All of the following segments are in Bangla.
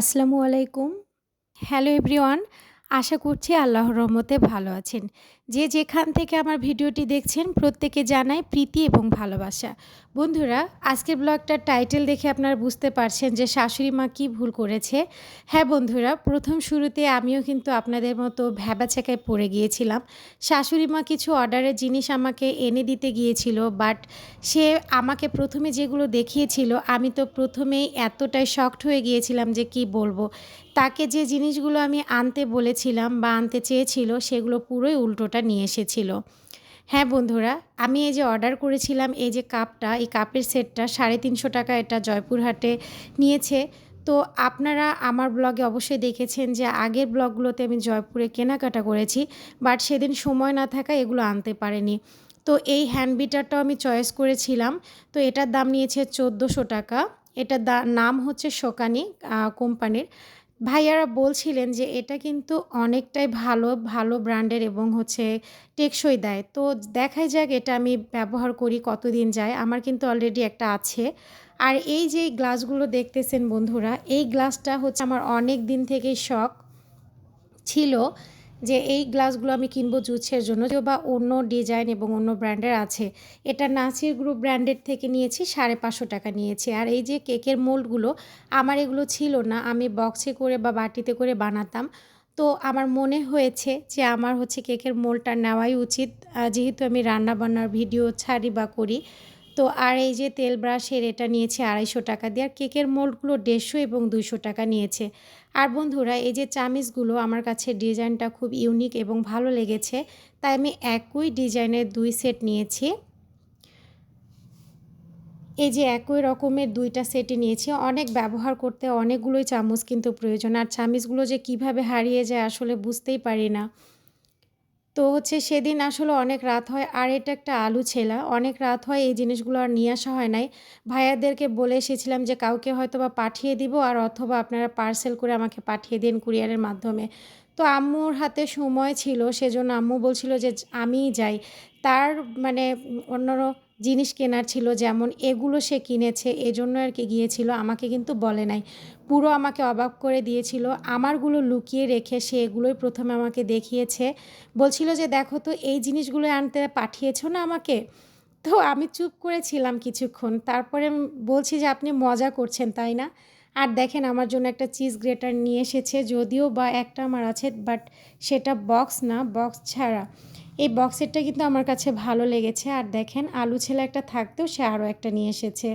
আসসালামু আলাইকুম। হ্যালো এভরিওয়ান আশা করছি আল্লাহর রহমতে ভালো আছেন। যে যেখান থেকে আমার ভিডিওটি দেখছেন, প্রত্যেকে জানাই প্রীতি এবং ভালোবাসা। বন্ধুরা, আজকের ব্লগটার টাইটেল দেখে আপনারা বুঝতে পারছেন যে শাশুড়ি মা কী ভুল করেছে। হ্যাঁ বন্ধুরা, প্রথম শুরুতে আমিও কিন্তু আপনাদের মতো ভ্যাবাচাকায় পড়ে গিয়েছিলাম। শাশুড়ি মা কিছু অর্ডারের জিনিস আমাকে এনে দিতে গিয়েছিল, বাট সে আমাকে প্রথমে যেগুলো দেখিয়েছিল, আমি তো প্রথমেই এতটাই শক্ট হয়ে গিয়েছিলাম যে কি বলব। তাকে যে জিনিসগুলো আমি আনতে বলেছিলাম বা আনতে চেয়েছিল, সেগুলো পুরোই উল্টোটা নিয়ে এসেছিল। হ্যাঁ বন্ধুরা, আমি এই যে অর্ডার করেছিলাম, এই যে কাপটা, এই কাপের সেটটা সাড়ে তিনশো টাকা এটা জয়পুরহাটে নিয়েছে। তো আপনারা আমার ব্লগে অবশ্যই দেখেছেন যে আগের ব্লগগুলোতে আমি জয়পুরে কেনাকাটা করেছি, বাট সেদিন সময় না থাকা এগুলো আনতে পারেনি। তো এই হ্যান্ড বিটারটাও আমি চয়েস করেছিলাম, তো এটার দাম নিয়েছে চোদ্দোশো টাকা। এটার নাম হচ্ছে শোকানি কোম্পানির। ভাইয়ারা বলছিলেন যে এটা কিন্তু অনেকটাই ভালো ভালো ব্র্যান্ডের এবং হচ্ছে টেকসই দেয়। তো দেখাই যাক এটা আমি ব্যবহার করি কতদিন যায়। আমার কিন্তু অলরেডি একটা আছে। আর এই যে গ্লাসগুলো দেখতেছেন বন্ধুরা, এই গ্লাসটা হচ্ছে আমার অনেক দিন থেকেই শখ ছিল। যে এই গ্লাসগুলো আমি কিনবো জুসের জন্য। বা অন্য ডিজাইন এবং অন্য ব্র্যান্ডের আছে। এটা নাসির গ্রুপ ব্র্যান্ডের থেকে নিয়েছি, সাড়ে পাঁচশো টাকা নিয়েছি। আর এই যে কেকের মোল্ডগুলো, আমার এগুলো ছিল না। আমি বক্সে করে বা বাটিতে করে বানাতাম। তো আমার মনে হয়েছে যে আমার হচ্ছে কেকের মোলটা নেওয়াই উচিত। যেহেতু আমি রান্না বান্নার ভিডিও ছাড়ি বা করি তো আর এই যে তেল ব্রাশের এটা নিয়েছে আড়াইশো টাকা দিয়ে আর কেকের মোল্ডগুলো দেড়শো এবং দুইশো টাকা নিয়েছে। আর বন্ধুরা, এই যে চামিচগুলো আমার কাছে ডিজাইনটা খুব ইউনিক এবং ভালো লেগেছে, তাই আমি একই ডিজাইনের দুই সেট নিয়েছি। এই যে একই রকমের দুইটা সেটে নিয়েছি। অনেক ব্যবহার করতে অনেকগুলোই চামচ কিন্তু প্রয়োজন। আর চামিচগুলো যে কীভাবে হারিয়ে যায় আসলে বুঝতেই পারি না। তো হচ্ছে সেদিন আসলে অনেক রাত হয়। আর এটা একটা আলু ছেলা। অনেক রাত হয় এই জিনিসগুলো আর নিয়ে আসা হয় নাই। ভাইয়াদেরকে বলে এসেছিলাম যে কাউকে হয়তো বা পাঠিয়ে দিব আর অথবা আপনারা পার্সেল করে আমাকে পাঠিয়ে দিন কুরিয়ারের মাধ্যমে। তো আম্মুর হাতে সময় ছিল, সেজন্য আম্মু বলছিল যে আমিই যাই। তার মানে অন্য জিনিস কেনার ছিল, যেমন এগুলো সে কিনেছে, এজন্য আর কি গিয়েছিল, আমাকে কিন্তু বলে নাই। পুরো আমাকে অবাক করে দিয়েছিল, আমারগুলো লুকিয়ে রেখে সে এগুলোই প্রথমে আমাকে দেখিয়েছে। বলছিল যে, দেখো তো, এই জিনিসগুলো আনতে পাঠিয়েছো না আমাকে? তো আমি চুপ করেছিলাম কিছুক্ষণ, তারপরে বলছি যে, আপনি মজা করছেন, তাই না? আর দেখেন, আমার জন্য একটা চিজ গ্রেটার নিয়ে এসেছে, যদিও বা একটা আমার আছে, বাট সেটা বক্স না, বক্স ছাড়া। এই বক্সেরটা কিন্তু আমার কাছে ভালো লেগেছে। আর দেখেন, আলু ছেলে একটা থাকতেও সে আরও একটা নিয়ে এসেছে।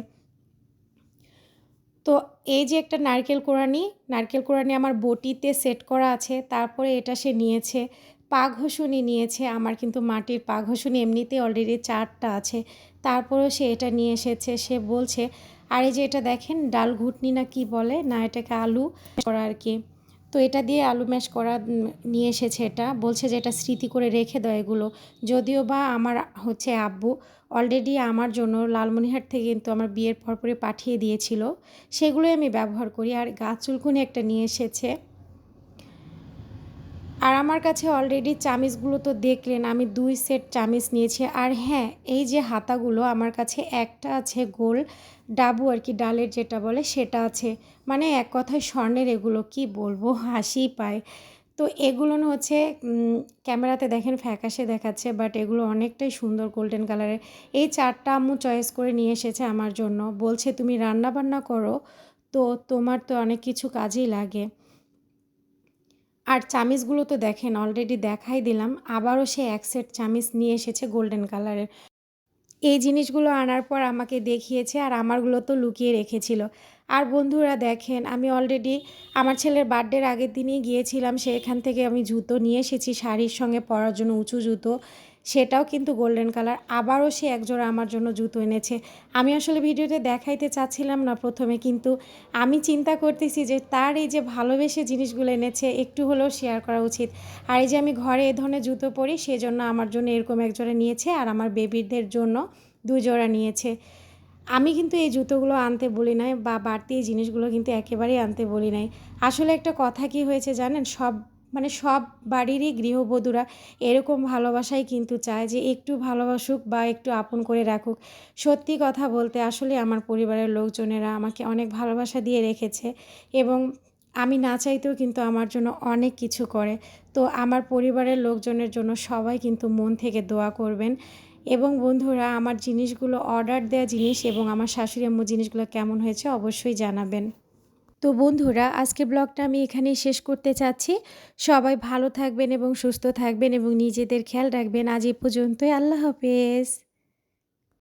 তো এই যে একটা নারকেল কোরআনি নারকেল কোরআনি আমার বটিতে সেট করা আছে, তারপরে এটা সে নিয়েছে। পা ঘষুনি নিয়েছে, আমার কিন্তু মাটির পা ঘষুনি এমনিতেই অলরেডি চারটা আছে। তারপরেও সে এটা নিয়ে এসেছে, সে বলছে, আর এই যে এটা দেখেন, ডাল ঘুটনি না কি বলে? না, এটাকে আলু করা আর কি। তো এটা দিয়ে আলু ম্যাশ করা নিয়ে এসেছে এটা। বলছে যে এটা স্মৃতি করে রেখে দেয় এগুলো। যদিও বা আমার হচ্ছে আব্বু অলরেডি আমার জন্য লালমনিহাট থেকে কিন্তু আমার বিয়ের পরপরে পাঠিয়ে দিয়েছিল। সেগুলোই আমি ব্যবহার করি। আর গাছ চুলকুনি একটা নিয়ে এসেছে। আর আমার কাছে অলরেডি চামিজগুলো তো দেখলেন, আমি দুই সেট চামিজ নিয়েছি। আর হ্যাঁ এই যে হাতাগুলো, আমার কাছে একটা আছে গোল ডাবু আর কি, ডালের যেটা বলে সেটা আছে। মানে এক কথায় স্বর্ণের এগুলো, কি বলব, হাসি পায়। তো এগুলো হচ্ছে ক্যামেরাতে দেখেন ফ্যাকাশে দেখাচ্ছে বাট এগুলো অনেকটাই সুন্দর গোল্ডেন কালারের এই চারটা আম্মু চয়েস করে নিয়ে এসেছে আমার জন্য। বলছে, তুমি রান্না বান্না করো, তো তোমার তো অনেক কিছু কাজেই লাগে। আর চামিজগুলো তো দেখেন অলরেডি দেখাই দিলাম। আবারও সে এক সেট চামিজ নিয়ে এসেছে গোল্ডেন কালারের এই জিনিসগুলো আনার পর আমাকে দেখিয়েছে আর আমারগুলো তো লুকিয়ে রেখেছিল। আর বন্ধুরা দেখেন, আমি অলরেডি আমার ছেলের বার্থডের আগের দিনই গিয়েছিলাম। সেখান থেকে আমি জুতো নিয়ে এসেছি শাড়ির সঙ্গে, পরার জন্য উঁচু জুতো। সেটাও কিন্তু গোল্ডেন কালার আবারও সে একজোড়া আমার জন্য জুতো এনেছে। আমি আসলে ভিডিওতে দেখাইতে চাচ্ছিলাম না প্রথমে, কিন্তু আমি চিন্তা করতেছি যে তার এই যে ভালোবেসে জিনিসগুলো এনেছে, একটু হলেও শেয়ার করা উচিত। আর এই যে আমি ঘরে এ ধরনের জুতো পরি, সেজন্য আমার জন্য এরকম একজোড়া নিয়েছে আর আমার বেবিদের জন্য দুজোড়া জোড়া নিয়েছে। আমি কিন্তু এই জুতোগুলো আনতে বলি নাই বা বাড়তি এই জিনিসগুলো কিন্তু একেবারেই আনতে বলি নাই। আসলে একটা কথা কি হয়েছে জানেন? সব মানে সব বাড়িরই গৃহবধূরা এরকম ভালোবাসাই কিন্তু চায় যে একটু ভালোবাসুক বা একটু আপন করে রাখুক। সত্যি কথা বলতে আসলে আমার পরিবারের লোকজনেরা আমাকে অনেক ভালোবাসা দিয়ে রেখেছে এবং আমি না চাইতেও কিন্তু আমার জন্য অনেক কিছু করে। তো আমার পরিবারের লোকজনের জন্য সবাই কিন্তু মন থেকে দোয়া করবেন। এবং বন্ধুরা, আমার জিনিসগুলো অর্ডার দেওয়া জিনিস এবং আমার শাশুড়ি আম্মু জিনিসগুলো কেমন হয়েছে অবশ্যই জানাবেন। তো বন্ধুরা আজকে ব্লগটা আমি এখানেই শেষ করতে চাচ্ছি। সবাই ভালো থাকবেন এবং সুস্থ থাকবেন এবং নিজেদের খেয়াল রাখবেন। আজ এ পর্যন্তই। আল্লাহ হাফেজ।